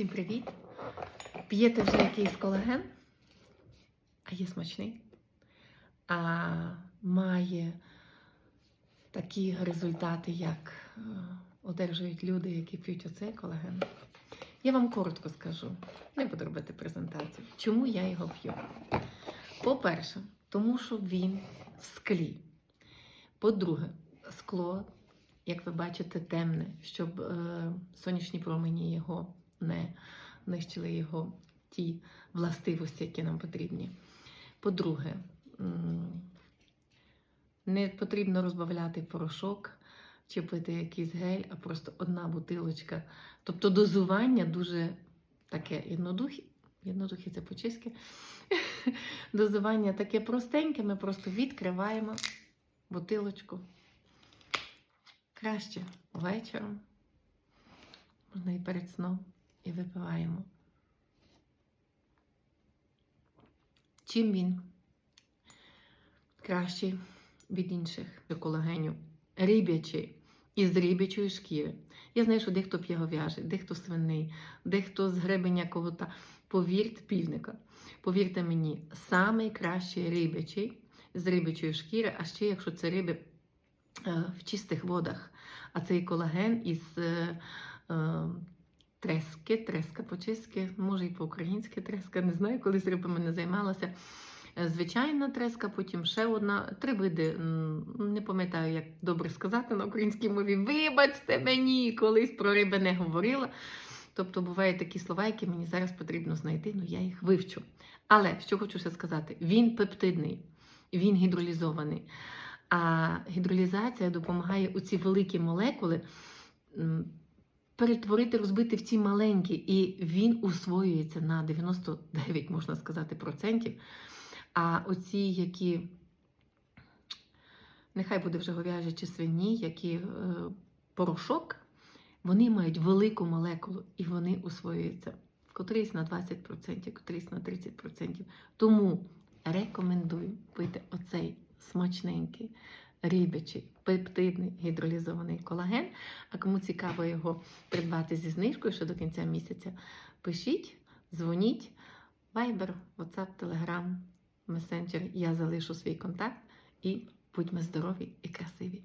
Всім привіт! П'єте вже якийсь колаген, а є смачний, а має такі результати, як е, одержують люди, які п'ють оцей колаген. Я вам коротко скажу, не буду робити презентацію, чому я його п'ю. По-перше, тому що він в склі. По-друге, скло, як ви бачите, темне, щоб е, сонячні промені його не нищили його ті властивості, які нам потрібні. По-друге, не потрібно розбавляти порошок чи пити якийсь гель, а просто одна бутилочка. Тобто дозування дуже таке єднодухі. Єднодухі це по-чеськи. Дозування таке простеньке, ми просто відкриваємо бутилочку. Краще вечором, можна і перед сном, і випиваємо. Чим він кращий від інших колагенів? Рибячий із рибячої шкіри. Я знаю, що дехто п'є говяжий, дехто свиний, дехто з гребеня когота. Повірте, півника. Повірте мені, найкращий рибячий з рибячої шкіри, а ще якщо це риби е, в чистих водах, а цей колаген із е, трески, треска по-чеськи, може і по-українськи треска, не знаю, колись рибами не займалася. Е, Звичайна треска, потім ще одна, три види. Не пам'ятаю, як добре сказати на українській мові. Вибачте мені, колись про риби не говорила. Тобто бувають такі слова, які мені зараз потрібно знайти, ну я їх вивчу. Але що хочу ще сказати: він пептидний, він гідролізований. А гідролізація допомагає у ці великі молекули перетворити, розбити в ці маленькі, і він усвоюється на 99, можна сказати, процентів. А оці, які, нехай буде вже говяжі чи свині, які е, порошок, вони мають велику молекулу і вони усвоюються. Котрийсь на 20%, котрийсь на 30%. Тому рекомендую пити оцей смачненький, рибячий, пептидний гідролізований колаген. А кому цікаво його придбати зі знижкою ще до кінця місяця, пишіть, дзвоніть. Viber, WhatsApp, Telegram, Messenger. Я залишу свій контакт і будьмо здорові і красиві!